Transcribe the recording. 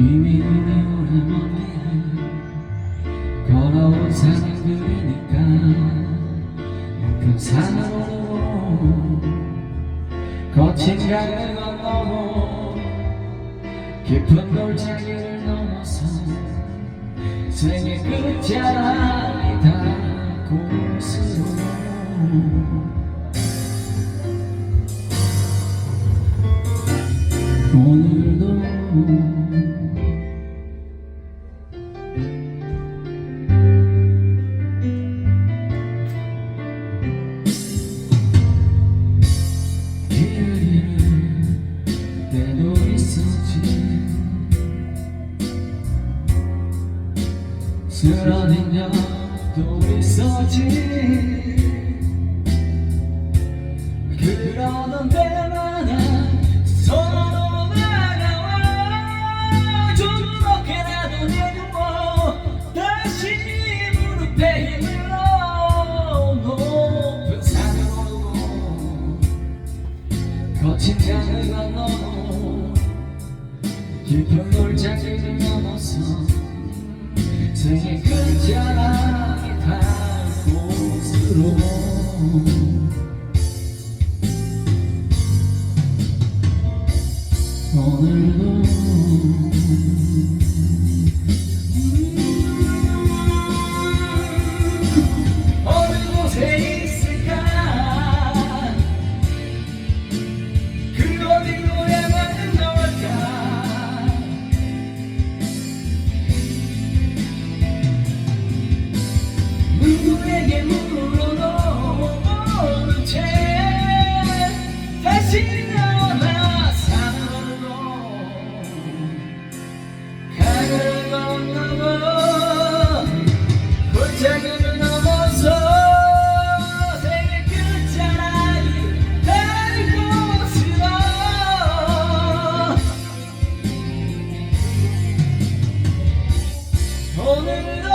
이미 눈이 오래먼 길 걸어온 사람들이니까 높은 산으로 거친 강을 건너고 깊은 골짜기를 넘어서 생의 끝자락이 닿은 곳으로 오늘도 길을 때도 있었지 쓰라린 녀도 있었지 그러던 때마다 서로 나가와 좋게 나도 내고 다시 무릎에 힘을 넣어 높은 산을 오르고 거친 강을 건너고 깊은 물장을 넘어서 그 인생의 끝자락 곳으로 오늘도 Hallelujah.